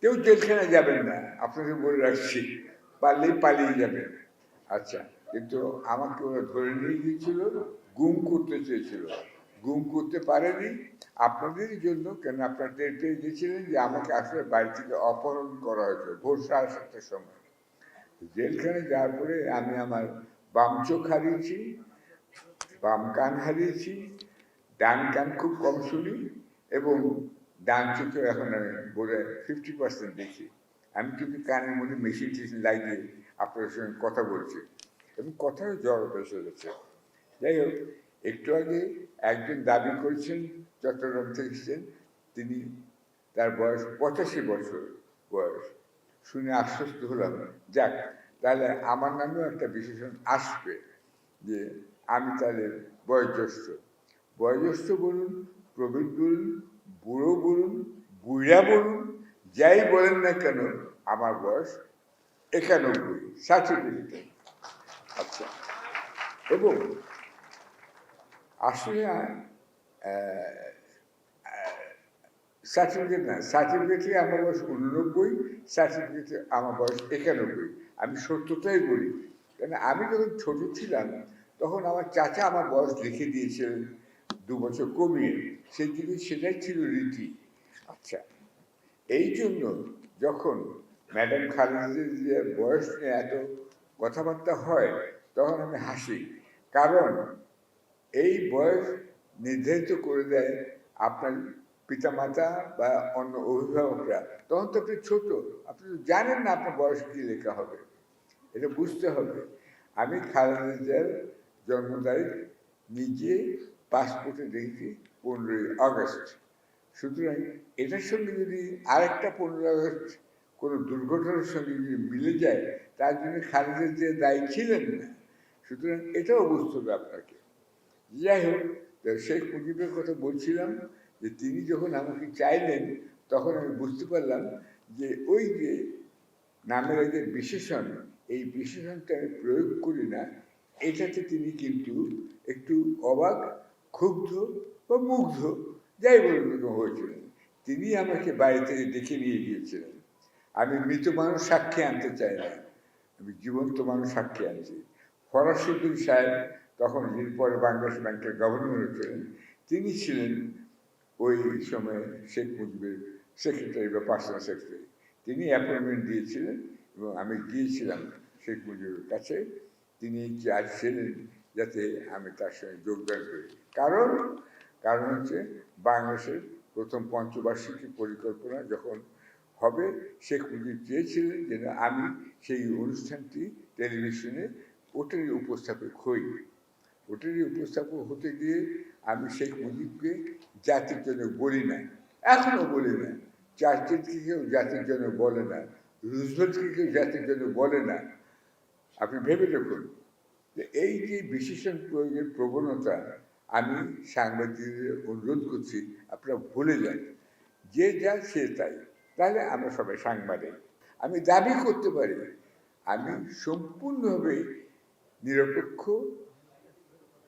কেউ জেলখানে যাবেন না। আপনাকে বলে রাখছি, পারলেই পালিয়ে যাবেন। আচ্ছা কিন্তু আমাকে ওরা ধরে নিয়ে গিয়েছিল, গুম করতে চেয়েছিল। গুম করতে পারেনি। আপনাদের জন্য, কেন আপনারা টের পেয়ে গেছিলেন যে আমাকে আসলে বাড়ি থেকে অপহরণ করা হয়েছে, ভোর সাড়ে সাতটার সময়। জেলখানে যাওয়ার পরে আমি আমার বাম চোখ হারিয়েছি, বাম কান হারিয়েছি, ডান কান খুব কম শুনি, এবং ডান চোখে এখন আমি বলে ফিফটি পার্সেন্ট দেখি আমি কিন্তু কানের মধ্যে মেশিন টেশিন লাগিয়ে আপনাদের সঙ্গে কথা বলছি। এবং কথাও জ্বর এসে গেছে। যাই হোক, একটু আগে একজন দাবি করেছেন, চট্টগ্রাম থেকে এসেছেন। তিনি তার বয়স পঁচাশি বছর বয়স। শুনে আশ্বস্ত হলাম। যাক, তাহলে আমার নামেও একটা বিশেষণ আসবে যে আমি তাহলে বয়োজ্যেষ্ঠ। বয়োজ্যেষ্ঠ বলুন, প্রবীণ বলুন বুড়ো বলুন, বুড়া বলুন, যাই বলেন না কেন, আমার বয়স একানব্বই সার্টিফিকেটে আচ্ছা এবং আসলে সার্টিফিকেট না সার্টিফিকেটে আমার বয়স উননব্বই সার্টিফিকেটে আমার বয়স একানব্বই। আমি সত্যতাই বলি, কেন আমি যখন ছোট ছিলাম, তখন আমার চাচা আমার বয়স লিখে দিয়েছিলেন। দু বছর কমিয়ে সেই দিকে সেটাই ছিল রীতি। আচ্ছা এই জন্য যখন ম্যাডাম খালেদের যে বয়স নিয়ে এত কথাবার্তা হয়, তখন আমি হাসি। কারণ এই বয়স নির্ধারিত করে দেয় আপনার পিতামাতা বা অন্য অভিভাবকরা। তখন তো আপনি ছোট, আপনি তো জানেন না আপনার বয়স কী লেখা হবে। এটা বুঝতে হবে। আমি খালেদার জন্ম তারিখ নিজে পাসপোর্টে দেখেছি পনেরোই আগস্ট। সুতরাং এটার সঙ্গে যদি আরেকটা পনেরোই আগস্ট কোনো দুর্ঘটনার সঙ্গে যদি মিলে যায়, তার জন্য খালেদের যে দায়ী ছিলেন না। সুতরাং এটাও বুঝতে হবে আপনাকে যাই হোক শেখ মুজিবের কথা বলছিলাম যে তিনি যখন আমাকে চাইলেন, তখন আমি বুঝতে পারলাম যে ওই যে নামের আগে বিশেষণ, এই বিশেষণটা আমি প্রয়োগ করি না, এটাতে তিনি কিন্তু একটু অবাক ক্ষুব্ধ বা মুগ্ধ, যাই বলুন হয়েছিলেন তিনি আমাকে বাড়ি থেকে ডেকে নিয়ে গিয়েছিলেন। আমি মৃত মানুষ সাক্ষী আনতে চাই না। আমি জীবন্ত মানুষ সাক্ষী আনছি। ফরাসুদ্দিন সাহেব তখন যিনি পরে বাংলাদেশ ব্যাংকের গভর্নর ছিলেন। তিনি ছিলেন ওই সময় শেখ মুজিবের সেক্রেটারি বা পার্সোনাল সেক্রেটারি। তিনি অ্যাপয়েন্টমেন্ট দিয়েছিলেন এবং আমি গিয়েছিলাম শেখ মুজিবের কাছে। তিনি চাইছিলেন যাতে আমি তার সঙ্গে যোগদান করি। কারণ কারণ হচ্ছে বাংলাদেশের প্রথম পঞ্চবার্ষিকী পরিকল্পনা যখন হবে শেখ মুজিব চেয়েছিলেন যেন আমি সেই অনুষ্ঠানটি টেলিভিশনে ওটারই উপস্থাপক হই। ওটারই উপস্থাপক হতে গিয়ে আমি শেখ মুজিবকে জাতির জন্য বলি না। এখনও বলি না। চার্চিলকে কেউ জাতির জন্য বলে না। রুজভেলটকে কেউ জাতির জন্য বলে না। আপনি ভেবে দেখুন। এই যে বিশেষণ প্রয়োগের প্রবণতা আমি সাংবাদিকদের অনুরোধ করছি, আপনারা ভুলে যান। যে যা সে তাই। তাহলে আমরা সবাই সাংবাদিক। আমি দাবি করতে পারি, আমি সম্পূর্ণভাবে নিরপেক্ষ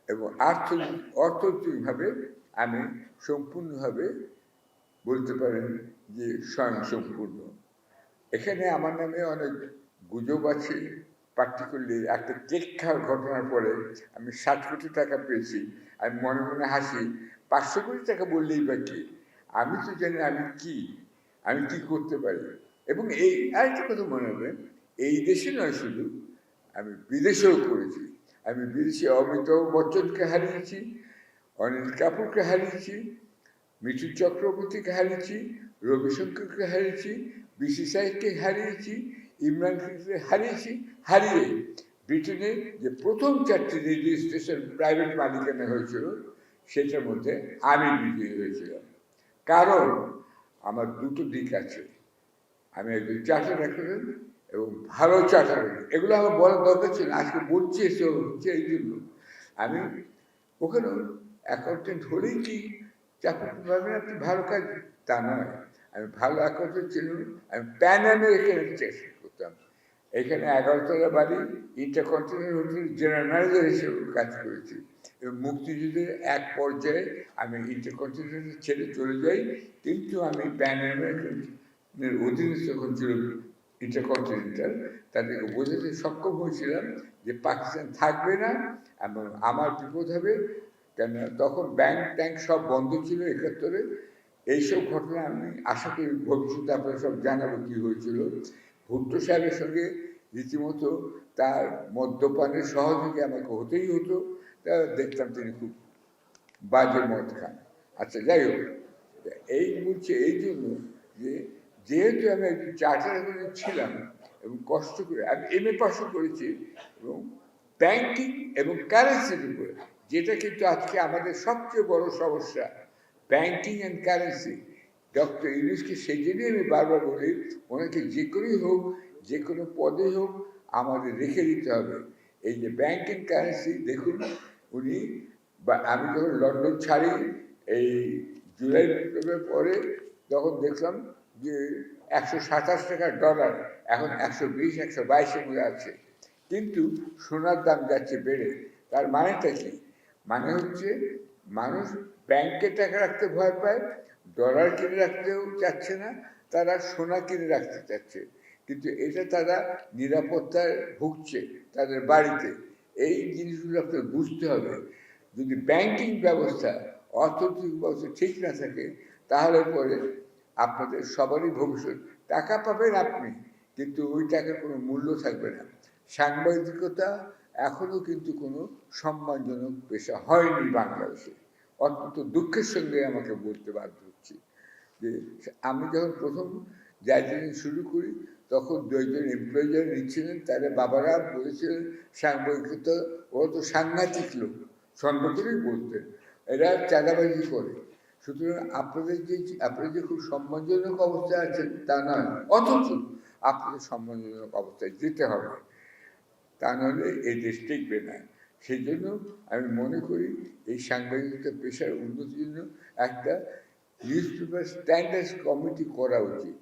এবং আর্থিক, অর্থনৈতিকভাবে আমি সম্পূর্ণভাবে বলতে পারেন যে স্বয়ংসম্পূর্ণ। এখানে আমার নামে অনেক গুজব আছে। পার্টিকুলারলি একটা কেক খাওয়ার ঘটনার পরে আমি ষাট কোটি টাকা পেয়েছি। আমি মনে মনে হাসি। পাঁচশো কোটি টাকা বললেই বা কি? আমি তো জানি আমি কি আমি কি করতে পারি? এবং এই আরেকটা কথা মনে রাখবেন এই দেশে নয় শুধু, আমি বিদেশেও করেছি। আমি বিদেশে অমিতাভ বচ্চনকে হারিয়েছি, অনিল কাপুরকে হারিয়েছি মিঠু চক্রবর্তীকে হারিয়েছি, রবিশঙ্করকে হারিয়েছি, বিসি সাহেবকে হারিয়েছি ইমরান খানকে হারিয়েছি, হারিয়ে ব্রিটেনে যে প্রথম চারটি রেডিও স্টেশন প্রাইভেট মালিকানা হয়েছিল, সেটার মধ্যে আমি বিজয়ী হয়েছিলাম। কারণ আমার দুটো দিক আছে। আমি একজন চার্টার অ্যাকাউন্টেন্ট এবং ভালো চার্টার এগুলো আমার বলার দরকার ছিল। আজকে বলছি এসে হচ্ছে এই জন্য। আমি ওখানে অ্যাকাউন্টেন্ট হলেই কি চাকরি পাবেন আপনি ভালো কাজ তা নয়। আমি ভালো অ্যাকাউন্টেন্ট ছিলাম, আমি প্যান আমেরিকান চেষ্টা করতাম এখানে এগারোতলা বাড়ি ইন্টারকন্টিনেন্টাল হোটেল জেনারেল ম্যানেজার হিসেবে কাজ করেছি। এবং মুক্তিযুদ্ধের এক পর্যায়ে আমি ইন্টারকন্টিনেন্টাল ছেড়ে চলে যাই, কিন্তু আমি প্যান আমেরিকান এর অধীনে যখন ছিল ইন্টারকন্টিনেন্টাল তাদেরকে বোঝাতে সক্ষম হয়েছিলাম যে পাকিস্তান থাকবে না এবং আমার বিপদ হবে। কেন তখন ব্যাংক ট্যাঙ্ক সব বন্ধ ছিল একাত্তরে। এইসব ঘটনা আমি আশা করি ভবিষ্যতে আপনারা সব জানাব কী হয়েছিল। ভুট্টো সাহেবের সঙ্গে রীতিমতো তার মদ্যপানের সহযোগী আমাকে হতেই হতো। তা দেখতাম তিনি খুব বাজে মদ খান। আচ্ছা যাই হোক, এই বলছে এই জন্য যে, যেহেতু আমি একজন চার্টার অ্যাকাউন্টেন্ট ছিলাম এবং কষ্ট করে, আমি এম এ পাশও করেছি এবং ব্যাংকিং এবং কারেন্সির উপরে, যেটা কিন্তু আজকে আমাদের সবচেয়ে বড় সমস্যা ব্যাংকিং অ্যান্ড কারেন্সি ডক্টর ইউনুসকে সেই জন্যই আমি বারবার বলি ওনাকে যে করেই হোক, যে কোনো পদে হোক, আমাদের রেখে দিতে হবে। এই যে ব্যাংক অ্যান্ড কারেন্সি দেখুন, উনি বা আমি যখন লন্ডন ছাড়ি, এই জুলাই বিপ্লবের পরে তখন দেখলাম যে একশো সাতাশ টাকার ডলার এখন একশো বিশ, একশো বাইশের মধ্যে আছে। কিন্তু সোনার দাম যাচ্ছে বেড়ে। তার মানেটা কি? মানে হচ্ছে মানুষ ব্যাংকে টাকা রাখতে ভয় পায় ডলার কিনে রাখতেও চাচ্ছে না, তারা সোনা কিনে রাখতে চাচ্ছে। কিন্তু এটা তারা নিরাপত্তায় ভুগছে তাদের বাড়িতে। এই জিনিসগুলো আপনার বুঝতে হবে। যদি ব্যাংকিং ব্যবস্থা অর্থনৈতিক ব্যবস্থা ঠিক না থাকে, তাহলে পরে আপনাদের সবারই ভবিষ্যৎ। টাকা পাবেন আপনি, কিন্তু ওই টাকার কোনো মূল্য থাকবে না। সাংবাদিকতা এখনও কিন্তু কোনো সম্মানজনক পেশা হয়নি বাংলাদেশে। অত্যন্ত দুঃখের সঙ্গে আমাকে বলতে বাধ্য যে আমি যখন প্রথম দার্জিলিং শুরু করি, তখন দুইজন এমপ্লয়ি যারা নিচ্ছিলেন, তাদের বাবারা বলেছিলেন, সাংবাদিকতা, ওরা তো সাংঘাতিক লোক করেই বলতেন এরা চাঁদাবাজি করে। সুতরাং আপনাদের যে আপনারা যে খুব সম্মানজনক অবস্থায় আছেন তা নয়। অথচ আপনাদের সম্মানজনক অবস্থায় যেতে হবে। তা নাহলে এই দেশ টিকবে না। সেই জন্য আমি মনে করি, এই সাংবাদিকতা পেশার উন্নতির জন্য একটা নিউজ পেপার স্ট্যান্ডার্ড কমিটি করা উচিত,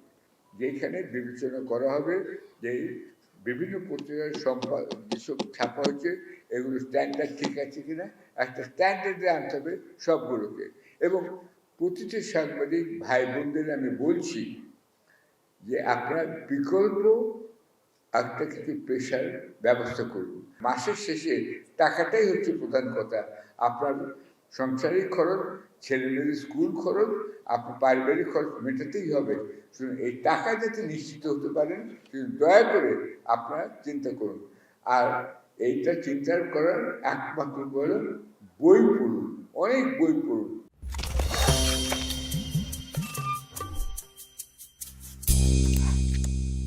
যেখানে বিবেচনা করা হবে যে বিভিন্ন পত্রিকার সম্পা, যেসব ছাপা হচ্ছে এগুলো স্ট্যান্ডার্ড ঠিক আছে কিনা, একটা স্ট্যান্ডার্ডে আনতে হবে সবগুলোকে। এবং প্রতিটি সাংবাদিক ভাই বোনদের আমি বলছি যে আপনার বিকল্প একটা কিছু পেশার ব্যবস্থা করুন। মাসের শেষে টাকাটাই হচ্ছে প্রধান কথা। আপনার সংসারিক খরচ ছেলেমেয়েদের স্কুল খরচ আপনার পারিবারিক খরচ মেটাতেই হবে। এই টাকা যাতে নিশ্চিত হতে পারেন দয়া করে আপনারা চিন্তা করুন। আর এইটা চিন্তা করার একমাত্র বই পড়ুন, অনেক বই পড়ুন।